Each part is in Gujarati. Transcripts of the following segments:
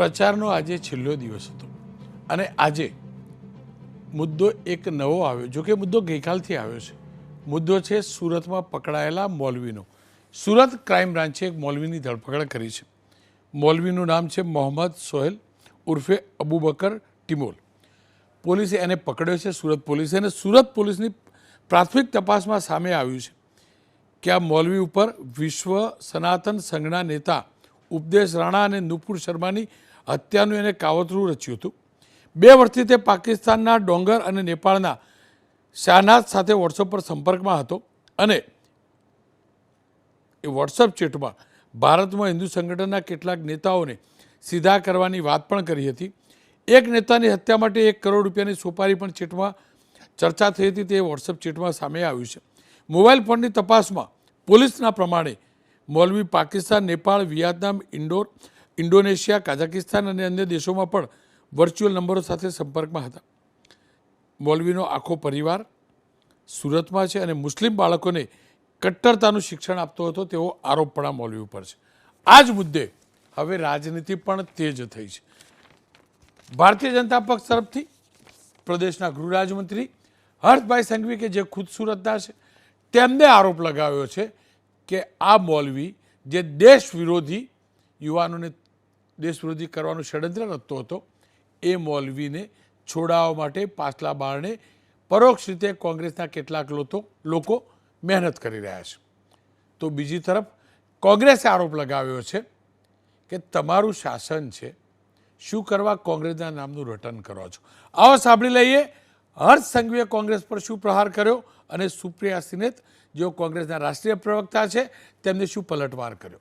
પ્રચારનો આજે છેલ્લો દિવસ હતો. અને આજે મુદ્દો એક નવો આવ્યો. જોકે મુદ્દો ગઈકાલથી આવ્યો છે. મુદ્દો છે સુરતમાં પકડાયેલા મોલવીનો. સુરત ક્રાઇમ બ્રાન્ચે એક મોલવીની ધરપકડ કરી છે. મોલવીનું નામ છે મોહમ્મદ સોહેલ ઉર્ફે અબુબકર ટિમોલ. પોલીસે એને પકડ્યો છે, સુરત પોલીસે. અને સુરત પોલીસની પ્રાથમિક તપાસમાં સામે આવ્યું છે કે આ મોલવી ઉપર વિશ્વ સનાતન સંઘના નેતા ઉપદેશ રાણા અને નુપુર શર્માની હત્યાનું એને કાવતરું રચ્યું હતું. બે વર્ષથી તે પાકિસ્તાનના ડોંગર અને નેપાળના શાહનાઝ સાથે વોટ્સઅપ પર સંપર્કમાં હતો અને એ વોટ્સઅપ ચેટમાં ભારતમાં હિન્દુ સંગઠનના કેટલાક નેતાઓને સીધા કરવાની વાત પણ કરી હતી. એક નેતાની હત્યા માટે એક કરોડ રૂપિયાની સોપારી પણ ચેટમાં ચર્ચા થઈ હતી તે વોટ્સઅપ ચેટમાં સામે આવ્યું છે. મોબાઈલ ફોનની તપાસમાં પોલીસના પ્રમાણે મૌલવી Pakistan, Nepal, Vietnam, Indore Indonesia, Kazakhstan અને અન્ય દેશોમાં પણ વર્ચ્યુઅલ નંબરો સાથે સંપર્કમાં હતા. મૌલવીનો આખો પરિવાર સુરતમાં છે અને મુસ્લિમ બાળકોને કટ્ટરતાનું શિક્ષણ આપતો હતો તેવો આરોપ પણ આ મૌલવી ઉપર છે. આ જ મુદ્દે હવે રાજનીતિ પણ તેજ થઈ છે. ભારતીય જનતા પક્ષ તરફથી પ્રદેશના ગૃહ રાજ્યમંત્રી હર્ષભાઈ સંઘવી, કે જે ખુદ સુરતના છે, તેમને આરોપ લગાવ્યો છે કે આ મૌલવી જે દેશ વિરોધી યુવાનોને દેશ કરવાનું ષડયંત્ર રચતો હતો. એ મૌલવીને છોડાવવા માટે પાછલા બારણે પરોક્ષ રીતે કોંગ્રેસના કેટલાક લોકો લોકો મહેનત કરી રહ્યા છે. તો બીજી તરફ કોંગ્રેસે આરોપ લગાવ્યો છે કે તમારું શાસન છે, શું કરવા કોંગ્રેસના નામનું રટન કરો છો? આવો સાંભળી લઈએ. હર્ષ સંઘવીએ કોંગ્રેસ પર શું પ્રહાર કર્યો અને સુપ્રિયા સિનેત, જેઓ કોંગ્રેસના રાષ્ટ્રીય પ્રવક્તા છે, તેમને શું પલટવાર કર્યો?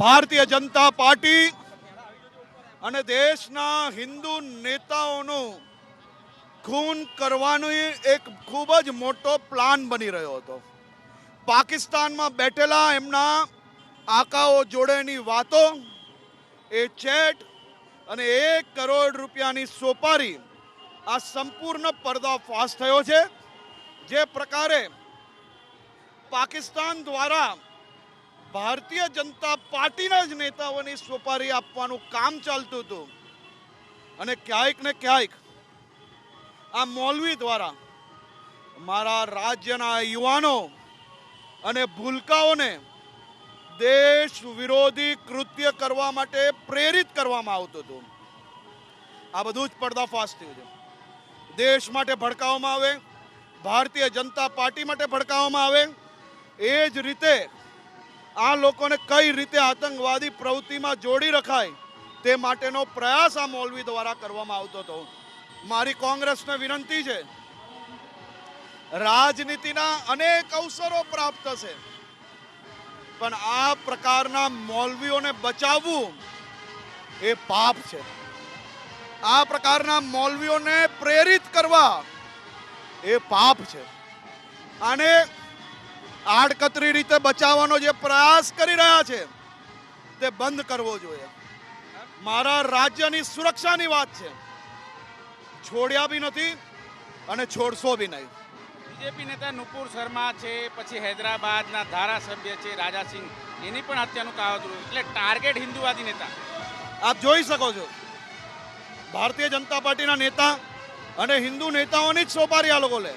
ભારતીય જનતા પાર્ટી અને દેશના હિન્દુ નેતાઓનું ખૂન કરવાનો એક ખૂબ જ મોટો પ્લાન બની રહ્યો હતો. પાકિસ્તાનમાં બેઠેલા એમના આકાઓ જોડેની વાતો, એ ચેટ અને એક કરોડ રૂપિયાની સોપારી આ સંપૂર્ણ પર્દાફાશ થયો છે. જે પ્રકારે પાકિસ્તાન દ્વારા ભારતીય જનતા પાર્ટીના જ નેતાઓની સોપારી આપવાનું કામ ચાલતું હતું. અને ક્યાંક ને ક્યાંક આ મૌલવી દ્વારા મારા રાજ્યના યુવાનો અને ભૂલકાઓને દેશ વિરોધી કૃત્ય કરવા માટે પ્રેરિત કરવામાં આવતું હતું. આ બધું જ પડદાફાશ થયું છે. દેશ માટે ભડકાવવામાં આવે, ભારતીય જનતા પાર્ટી માટે ભડકાવવામાં આવે, એ જ રીતે આ લોકોને કઈ રીતે આતંકવાદી પ્રવૃત્તિમાં જોડી રખાય તે માટેનો પ્રયાસ આ મૌલવી દ્વારા કરવામાં આવતો હતો. મારી કોંગ્રેસને વિનંતી છે, રાજનીતિના અનેક અવસરો પ્રાપ્ત થશે, પણ આ પ્રકારના મૌલવીઓને બચાવવું એ પાપ છે. આ પ્રકારના મૌલવીઓને પ્રેરિત કરવા એ પાપ છે. અને આડકતરી રીતે બચાવવાનો જે પ્રયાસ કરી રહ્યા છે તે બંધ કરવો જોઈએ. મારા રાજ્યની સુરક્ષાની વાત છે. છોડ્યા બી નથી અને છોડશો બી નહીં. બીજેપી નેતા નુપુર શર્મા છે પછી હૈદરાબાદના ધારાસભ્ય છે રાજાસિંહ. એની પણ હત્યાનું કાવતરું એટલે ટાર્ગેટ હિન્દુવાદી નેતા. આપ જોઈ શકો છો. ભારતીય જનતા પાર્ટીના નેતા અને હિન્દુ નેતાઓની જ સોપારી આ લોકો લે.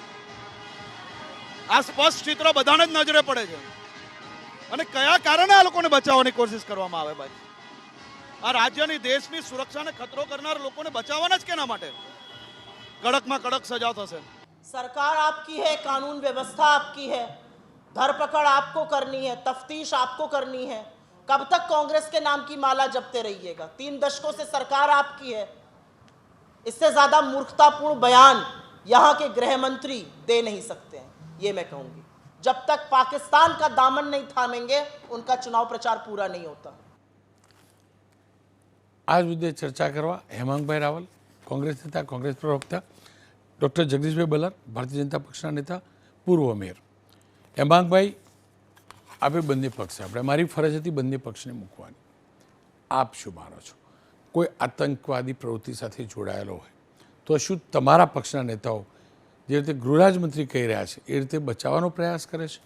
આ સ્પષ્ટ ચિત્ર બધાને જ નજરે પડે છે અને કયા કારણે આ લોકોને બચાવવાની કોશિશ કરવામાં આવે ભાઈ આ રાજ્યની દેશની સુરક્ષાને ખતરો કરનાર લોકોને બચાવવાના જ કેના માટે કડકમાં કડક સજા થશે सरकार आपकी है कानून व्यवस्था आपकी है धरपकड़ आपको करनी है तफ्तीश आपको करनी है कब तक कांग्रेस के नाम की माला जपते रहिएगा तीन दशकों से सरकार आपकी है इससे ज्यादा मूर्खतापूर्ण बयान यहाँ के गृह मंत्री दे नहीं सकते हैं ये मैं कहूंगी जब तक पाकिस्तान का दामन नहीं थामेंगे उनका चुनाव प्रचार पूरा नहीं होता આ જ મુદ્દે ચર્ચા કરવા હેમાંગભાઈ રાવલ કોંગ્રેસ નેતા કોંગ્રેસ પ્રવક્તા ડૉક્ટર જગદીશભાઈ બલર ભારતીય જનતા પક્ષના નેતા પૂર્વ મેયર હેમાંગભાઈ આપે બંને પક્ષ છે આપણે મારી ફરજ હતી બંને પક્ષને મૂકવાની આપ શું માનો છો કોઈ આતંકવાદી પ્રવૃત્તિ સાથે જોડાયેલો હોય તો શું તમારા પક્ષના નેતાઓ જે રીતે ગૃહરાજમંત્રી કહી રહ્યા છે, એ રીતે બચાવવાનો પ્રયાસ કરે છે?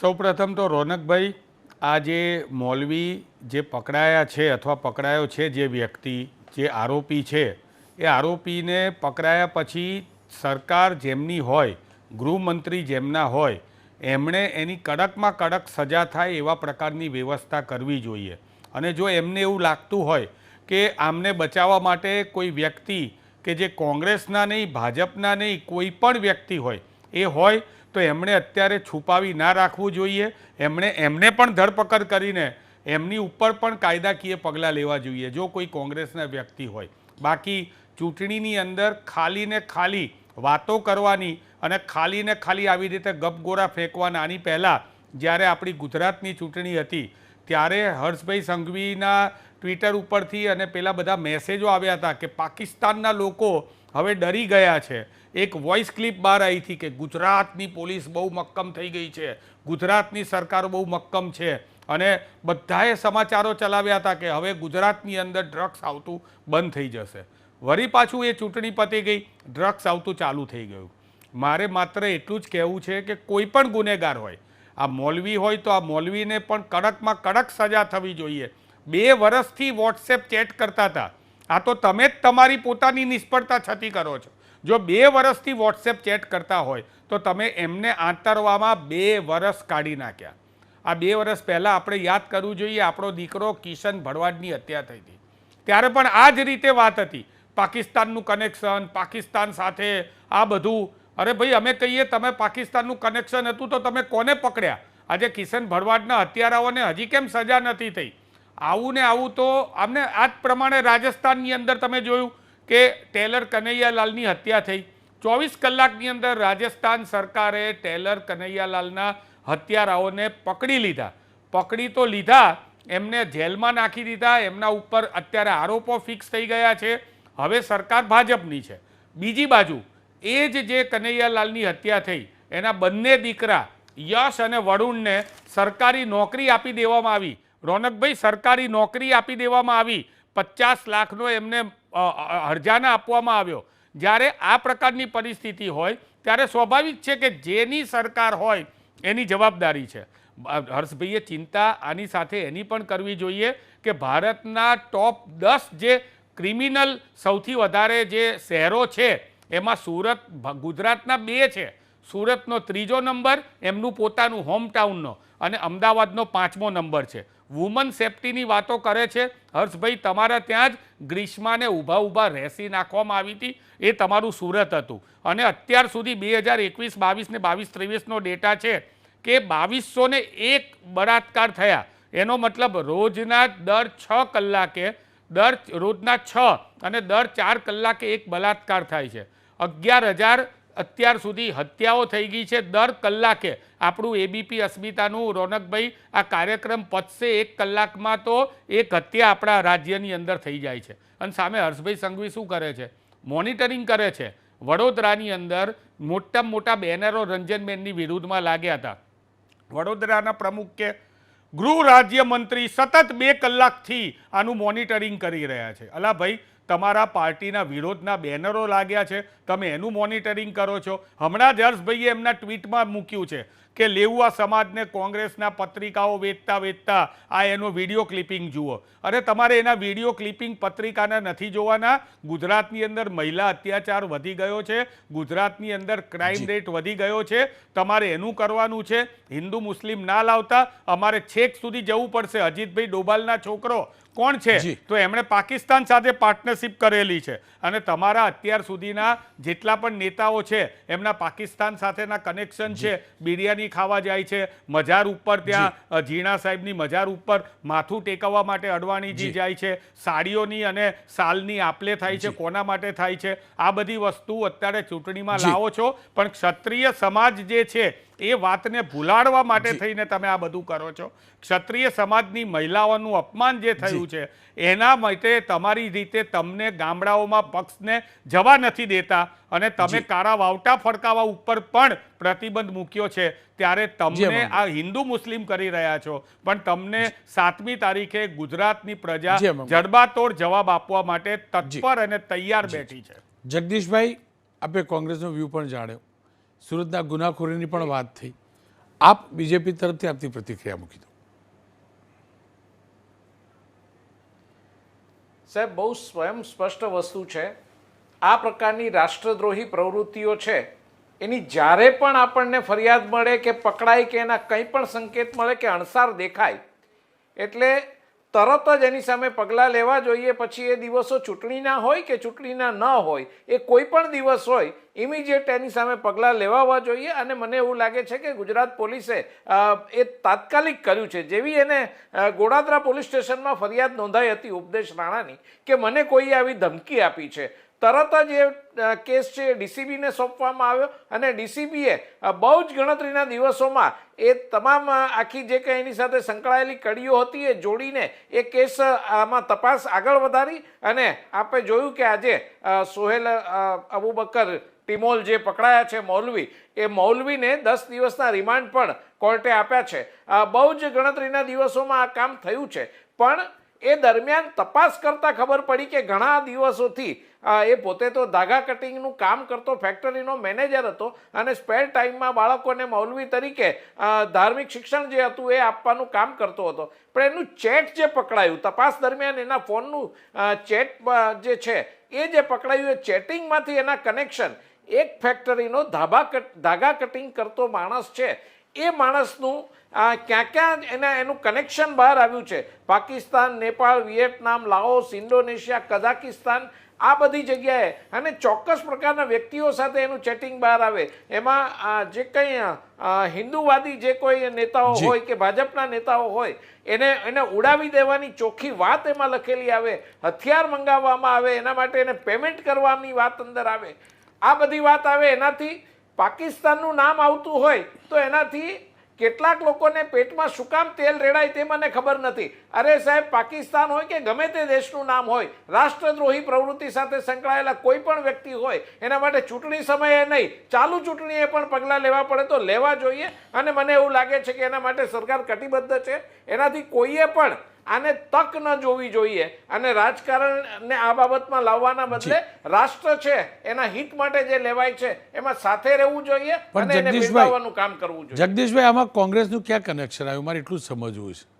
સૌપ્રથમ તો રોનકભાઈ, આ જે મૌલવી જે પકડાયા છે અથવા પકડાયો છે જે વ્યક્તિ, જે આરોપી છે, એ આરોપીને પકડાયા પછી સરકાર જેમની હોય, ગૃહમંત્રી જેમના હોય, એમણે એની કડકમાં કડક સજા થાય એવા પ્રકારની વ્યવસ્થા કરવી જોઈએ. અને જો એમને એવું લાગતું હોય કે આમને બચાવવા માટે કોઈ વ્યક્તિ કે જે કોંગ્રેસના નહીં, ભાજપના નહીં, કોઈ પણ વ્યક્તિ હોય, એ હોય તો એમણે અત્યારે છુપાવી ના રાખવું જોઈએ. એમણે, એમને પણ ધરપકડ કરીને એમની ઉપર પણ કાયદાકીય પગલાં લેવા જોઈએ, જો કોઈ કોંગ્રેસના વ્યક્તિ હોય. બાકી ચૂંટણીની અંદર ખાલીને ખાલી વાતો કરવાની અને ખાલીને ખાલી આવી રીતે ગપગોરા ફેંકવાના આની પહેલાં જ્યારે આપણી ગુજરાતની ચૂંટણી હતી, ત્યારે હર્ષભાઈ સંઘવીના ટ્વિટર ઉપરથી અને પેલા બધા મેસેજો આવ્યા હતા કે પાકિસ્તાનના લોકો હવે ડરી ગયા છે. એક વોઇસ ક્લિપ બહાર આવી હતી કે ગુજરાતની પોલીસ બહુ મક્કમ થઈ ગઈ છે. ગુજરાતની સરકાર બહુ મક્કમ છે. અને બધાએ સમાચારો ચલાવ્યા હતા કે હવે ગુજરાતની અંદર ડ્રગ્સ આવતું બંધ થઈ જશે. વરી પાછું એ ચૂંટણી પતી ગઈ ડ્રગ્સ આવતું ચાલુ થઈ ગયું. મારે માત્ર એટલું જ કહેવું છે કે કોઈ પણ ગુનેગાર હોય, આ મોલવી હોય તો આ મોલવીને પણ કડકમાં કડક સજા થવી જોઈએ. બે વર્ષથી વોટ્સએપ ચેટ કરતા હતા. આ તો તમે જ તમારી પોતાની નિષ્ફળતા છતી કરો છો. જો બે વર્ષથી વોટ્સએપ ચેટ કરતા હોય, તો તમે એમને આંતરવામાં બે વર્ષ કાઢી નાખ્યા. આ બે વર્ષ પહેલાં આપણે યાદ કરવું જોઈએ, આપણો દીકરો કિશન ભરવાડની હત્યા થઈ હતી. ત્યારે પણ આ જ રીતે વાત હતી. પાકિસ્તાનનું કનેક્શન પાકિસ્તાન સાથે આ બધું. અરે ભાઈ, અમે કહીએ તમે પાકિસ્તાનનું કનેક્શન હતું તો તમે કોને પકડ્યા? આજે કિશન ભરવાડના હત્યારાઓને હજી કેમ સજા નથી થઈ? આવું ને આવું તો આમને આ જ પ્રમાણે રાજસ્થાનની અંદર તમે જોયું કે ટેલર કનૈયાલાલની હત્યા થઈ. ચોવીસ કલાકની અંદર રાજસ્થાન સરકારે ટેલર કનૈયાલાલના હત્યારાઓને પકડી લીધા. પકડી તો લીધા, એમને જેલમાં નાખી દીધા, એમના ઉપર અત્યારે આરોપો ફિક્સ થઈ ગયા છે. હવે સરકાર ભાજપની છે. બીજી બાજુ, એ જ જે કનૈયાલાલની હત્યા થઈ, એના બંને દીકરા યશ અને વરુણને સરકારી નોકરી આપી દેવામાં આવી. રોનકભાઈ, સરકારી નોકરી આપી દેવામાં આવી. પચાસ લાખનો એમને હરજાના આપવામાં આવ્યો. જ્યારે આ પ્રકારની પરિસ્થિતિ હોય, ત્યારે સ્વાભાવિક છે કે જેની સરકાર હોય, એની જવાબદારી છે. હર્ષભાઈએ ચિંતા આની સાથે એની પણ કરવી જોઈએ કે ભારતના ટોપ દસ જે ક્રિમિનલ સૌથી વધારે જે શહેરો છે, એમાં સુરત ગુજરાતના બે છે. સુરતનો ત્રીજો નંબર, એમનું પોતાનું હોમટાઉનનો અને અમદાવાદનો પાંચમો નંબર છે. વુમન સેફટીની વાતો કરે છે. હર્ષભાઈ, તમારા ત્યાં જ ગ્રીષ્માને ઊભા ઊભા રેસી નાખવામાં આવી હતી. એ તમારું સુરત હતું. અને અત્યાર સુધી બે હજાર એકવીસ, બાવીસ ને બાવીસ ત્રેવીસનો ડેટા છે કે બાવીસો ને એક બળાત્કાર થયા. એનો મતલબ રોજના દર છ કલાકે, દર રોજના છ અને દર ચાર કલાકે એક બલાત્કાર થાય છે. અગિયાર હજાર અત્યાર સુધી હત્યાઓ થઈ ગઈ છે દર કલાકે. આપણું એબીપી અસ્મિતાનું, રોનકભાઈ, આ કાર્યક્રમ પતશે એક કલાકમાં તો એક હત્યા આપણા રાજ્યની અંદર થઈ જાય છે. અને સામે હર્ષભાઈ સંઘવી શું કરે છે? મોનિટરિંગ કરે છે. વડોદરાની અંદર મોટામાં મોટા બેનરો રંજનબેનની વિરુદ્ધમાં લાગ્યા હતા. વડોદરાના પ્રમુખ કે ગૃહ રાજ્યમંત્રી સતત બે કલાકથી આનું મોનિટરિંગ કરી રહ્યા છે. અલા ભાઈ તમારા પાર્ટીના વિરોધના બેનરો લાગ્યા છે. તમે એનું મોનિટરિંગ કરો છો. હમણાં જ હર્ષભાઈએ એમના ટ્વીટમાં મૂક્યું છે. કે લેઉઆ સમાજને કોંગ્રેસના પત્રિકાઓ વેચતા વેચતા આ એનો વીડિયો ક્લિપિંગ જુઓ. અરે તમારે એના વીડિયો ક્લિપિંગ પત્રિકાના નથી જોવાના? ગુજરાતની અંદર મહિલા અત્યાચાર વધી ગયો છે ગુજરાતની અંદર ક્રાઇમ રેટ વધી ગયો છે તમારે એનું કરવાનું છે હિન્દુ મુસ્લિમ ના લાવતા અમારે છેક સુધી જવું પડશે. અજીતભાઈ ડોબાલના છોકરો કોણ છે? તો એમણે પાકિસ્તાન સાથે પાર્ટનરશિપ કરેલી છે. અને તમારા અત્યાર સુધીના જેટલા પણ નેતાઓ છે એમના પાકિસ્તાન સાથેના કનેક્શન છે બિરયાની ખાવા જાય છે મજાર ઉપર ત્યાં ઝીણા સાહેબની મજાર ઉપર માથું ટેકવવા માટે અડવાણીજી. જાય છે સાડીઓની અને સાલની આપલે થાય છે કોના માટે થાય છે આ બધી વસ્તુ અત્યારે ચૂંટણીમાં લાવો છો પણ ક્ષત્રિય સમાજ જે છે એ વાતને ભૂલાડવા માટે થઈને તમે આ બધું કરો છો. ક્ષત્રિય સમાજની મહિલાઓનું અપમાન જે થયું છે એના માટે તમારી રીતે તમને ગામડાઓમાં પક્ષને જવા નથી દેતા અને તમે કારા વાવટા ફડકાવા ઉપર પણ પ્રતિબંધ મૂક્યો છે. ત્યારે તમને આ હિન્દુ મુસ્લિમ કરી રહ્યા છો. પણ તમને સાતમી તારીખે ગુજરાતની પ્રજા જડબાતોડ જવાબ આપવા માટે તત્પર અને તૈયાર બેઠી છે. જગદીશભાઈ આપે કોંગ્રેસનો વ્યૂ પણ જાણ્યો. સુરતના ગુનાખોરીની પણ વાત થઈ. આપ બીજેપી તરફથી આપતી પ્રતિક્રિયા મૂકી દો. સાહેબ, બહુ સ્વયં સ્પષ્ટ વસ્તુ છે. આ પ્રકારની રાષ્ટ્રદ્રોહી પ્રવૃત્તિઓ છે. એની જ્યારે પણ આપણને ફરિયાદ મળે કે પકડાય કે એના કંઈ પણ સંકેત મળે કે અણસાર દેખાય, એટલે તરત જ એની સામે પગલાં લેવા જોઈએ. પછી એ દિવસો ચૂંટણીના હોય કે ચૂંટણીના ન હોય, એ કોઈ પણ દિવસ હોય ઇમિડિયેટ એની સામે પગલાં લેવાવા જોઈએ. અને મને એવું લાગે છે કે ગુજરાત પોલીસે એ તાત્કાલિક કર્યું છે. જેવી એને ગોડાદરા પોલીસ સ્ટેશનમાં ફરિયાદ નોંધાઈ હતી ઉપદેશ રાણાની, કે મને કોઈ આવી ધમકી આપી છે. તરત જ એ કેસ છે ડીસીબીને સોંપવામાં આવ્યો અને ડીસીબીએ બહુ જ ગણતરીના દિવસોમાં એ તમામ આખી જે કંઈ એની સાથે સંકળાયેલી કડીઓ હતી એ જોડીને એ કેસ આમાં તપાસ આગળ વધારી અને આપણે જોયું કે આજે સોહેલ અબુબકર ટિમોલ જે પકડાયા છે મૌલવી, એ મૌલવીને દસ દિવસના રિમાન્ડ પણ કોર્ટે આપ્યા છે. બહુ જ ગણતરીના દિવસોમાં આ કામ થયું છે. પણ એ દરમિયાન તપાસ કરતા ખબર પડી કે ઘણા દિવસોથી એ પોતે તો ધાગા કટિંગનું કામ કરતો, ફેક્ટરીનો મેનેજર હતો અને સ્પેર ટાઈમમાં બાળકોને મૌલવી તરીકે ધાર્મિક શિક્ષણ જે હતું એ આપવાનું કામ કરતો હતો. પણ એનું ચેટ જે પકડાયું, તપાસ દરમિયાન એના ફોનનું ચેટ જે છે, એ જે પકડાયું, એ ચેટિંગમાંથી એના કનેક્શન, એક ફેક્ટરીનો ધાબા ધાગા કટિંગ કરતો માણસ છે. એ માણસનું આ ક્યાં ક્યાં એના એનું કનેક્શન બહાર આવ્યું છે? Pakistan Nepal Vietnam Laos Indonesia Kazakhstan આ બધી જગ્યાએ. અને ચોક્કસ પ્રકારના વ્યક્તિઓ સાથે એનું ચેટિંગ બહાર આવે. એમાં આ જે કંઈ હિન્દુવાદી જે કોઈ નેતાઓ હોય કે ભાજપના નેતાઓ હોય એને એને ઉડાવી દેવાની ચોખ્ખી વાત એમાં લખેલી આવે હથિયાર મંગાવવામાં આવે એના માટે એને પેમેન્ટ કરવાની વાત અંદર આવે. આ બધી વાત આવે એનાથી પાકિસ્તાનનું નામ આવતું હોય તો એનાથી કેટલાક લોકોને પેટમાં શું કામ તેલ રેડાય તે મને ખબર નથી. અરે સાહેબ, પાકિસ્તાન હોય કે ગમે તે દેશનું નામ હોય, રાષ્ટ્રદ્રોહી પ્રવૃત્તિ સાથે સંકળાયેલા કોઈ પણ વ્યક્તિ હોય, એના માટે ચૂંટણી સમયે નહીં, ચાલુ ચૂંટણીએ પણ પગલાં લેવા પડે તો લેવા જોઈએ. અને મને એવું લાગે છે કે એના માટે સરકાર કટિબદ્ધ છે. એનાથી કોઈએ પણ આને તક ન જોવી જોઈએ. અને રાજકારણને આ બાબતમાં લાવવાના બદલે રાષ્ટ્ર છે એના હિત માટે જે લેવાય છે એમાં સાથે રહેવું જોઈએ અને એને જગદીશભાઈ- બિરદાવવાનું કામ કરવું જોઈએ. જગદીશભાઈ આમાં કોંગ્રેસનું ક્યાં કનેક્શન આવ્યું? મારે એટલું જ સમજવું છે.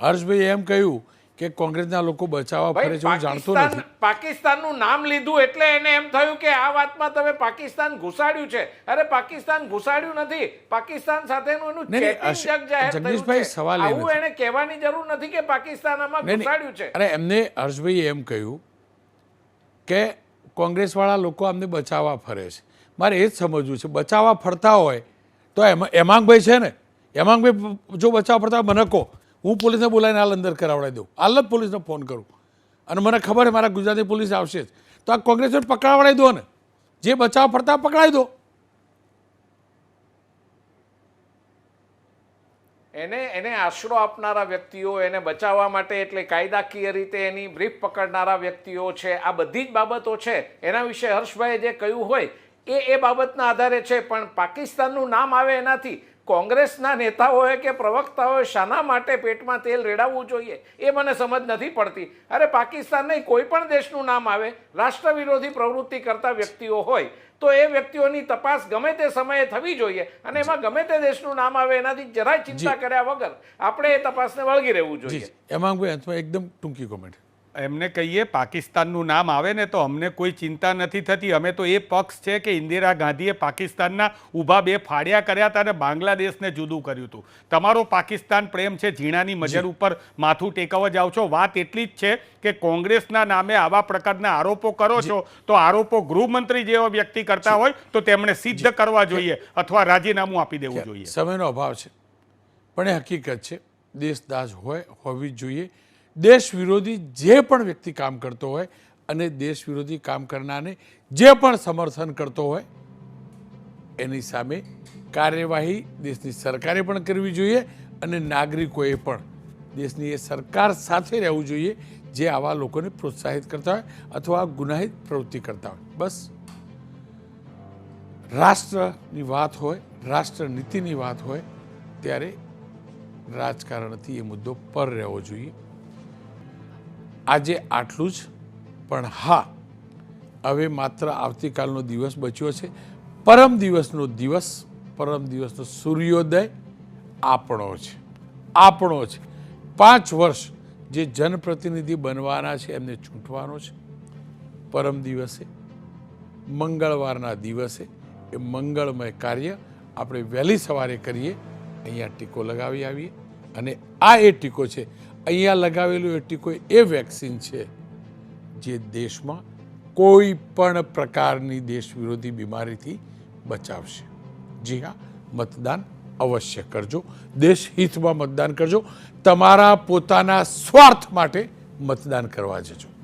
હર્ષભાઈ એમ કહ્યું કે કોંગ્રેસના લોકો બચાવવા ફરે છે હું જાણતો નથી. પાકિસ્તાનનું નામ લીધું એટલે એને એમ થયું કે આ વાતમાં તમે પાકિસ્તાન ઘુસાડ્યું છે. અરે પાકિસ્તાન ઘુસાડ્યું નથી. પાકિસ્તાન સાથેનું એનું ચેટિંગ જાહેર જગદીશભાઈ, છે. સવાલ એ એને કહેવાની જરૂર નથી કે પાકિસ્તાન આમાં. ઘુસાડ્યું છે. અરે એમને હર્ષભાઈએ એમ કહ્યું કે કોંગ્રેસવાળા લોકો આમને બચાવવા ફરે છે. મારે એ જ સમજવું છે બચાવવા ફરતા હોય તો એમાં એમાંગભાઈ છે ને? એમાંગભાઈ જો બચાવવા ફરતા મને કહો. હું પોલીસને બોલાવીને હાલ અંદર કરાવડાવી દઉં. હાલ જ પોલીસને ફોન કરું. અને મને ખબર છે મારા ગુજરાતી પોલીસ આવશે જ. તો આ કોંગ્રેસને પકડાવડાવી દો ને. જે બચાવવા ફરતા પકડાવી દો. એને એને આશરો આપનારા વ્યક્તિઓ, એને બચાવવા માટે એટલે કાયદાકીય રીતે એની બ્રીફ પકડનારા વ્યક્તિઓ છે, આ બધી જ બાબતો છે. એના વિશે હર્ષભાઈએ જે કહ્યું હોય, એ એ બાબતના આધારે છે, પણ પાકિસ્તાનનું નામ આવે એનાથી કોંગ્રેસના નેતાઓએ કે પ્રવક્તાઓએ શાના માટે પેટમાં તેલ રેડાવવું જોઈએ? એ મને સમજ નથી પડતી. અરે પાકિસ્તાન નહીં કોઈ પણ દેશનું નામ આવે રાષ્ટ્ર વિરોધી પ્રવૃત્તિ કરતા વ્યક્તિઓ હોય તો એ વ્યક્તિઓની તપાસ ગમે તે સમયે થવી જોઈએ. અને એમાં ગમે તે દેશનું નામ આવે એનાથી જરાય ચિંતા કર્યા વગર આપણે એ તપાસને વળગી રહેવું જોઈએ. એમાં એકદમ ટૂંકી કોમેન્ટ એમને કહીએ પાકિસ્તાનનું નામ આવે ને તો અમને કોઈ ચિંતા નથી થતી. અમે તો એ પક્ષ છે કે ઇન્દિરા ગાંધીએ પાકિસ્તાનના ઊભા બે ફાડ્યા કર્યા હતા અને બાંગ્લાદેશને જુદું કર્યું હતું. તમારો પાકિસ્તાન પ્રેમ છે ઝીણાની મજર ઉપર માથું ટેકવવા જાઓ છો. વાત એટલી જ છે કે કોંગ્રેસના નામે આવા પ્રકારના આરોપો કરો છો તો આરોપો ગૃહમંત્રી જેવા વ્યક્તિ કરતા હોય તો તેમણે સિદ્ધ કરવા જોઈએ અથવા રાજીનામું આપી દેવું જોઈએ. સમયનો અભાવ છે. પણ એ હકીકત છે. દેશદાસ હોય હોવી જ જોઈએ. દેશ વિરોધી જે પણ વ્યક્તિ કામ કરતો હોય અને દેશ વિરોધી કામ કરનારને જે પણ સમર્થન કરતો હોય, એની સામે કાર્યવાહી દેશની સરકારે પણ કરવી જોઈએ અને નાગરિકોએ પણ દેશની એ સરકાર સાથે રહેવું જોઈએ જે આવા લોકોને પ્રોત્સાહિત કરતા હોય અથવા ગુનાહિત પ્રવૃત્તિ કરતા હોય. બસ. રાષ્ટ્રની વાત હોય રાષ્ટ્ર નીતિની વાત હોય, ત્યારે રાજકારણથી એ મુદ્દો પર રહેવો જોઈએ. આજે આટલું જ. પણ હા, હવે માત્ર આવતીકાલનો દિવસ બચ્યો છે. પરમ દિવસનો દિવસ, પરમ દિવસનો સૂર્યોદય આપણો છે. આપણો છે. પાંચ વર્ષ જે જનપ્રતિનિધિ બનવાના છે, એમને ચૂંટવાનો છે. પરમ દિવસે, મંગળવારના દિવસે એ મંગળમય કાર્ય આપણે વહેલી સવારે કરીએ. અહીંયા ટીકો લગાવી આવીએ. અને આ એ ટીકો છે અહીંયા લગાવેલું એ ટીકો એ વેક્સિન છે જે દેશમાં કોઈ પણ પ્રકારની દેશ વિરોધી બીમારીથી બચાવશે. જી હા, મતદાન અવશ્ય કરજો. દેશ હિતમાં મતદાન કરજો. તમારા પોતાના સ્વાર્થ માટે મતદાન કરવા જજો.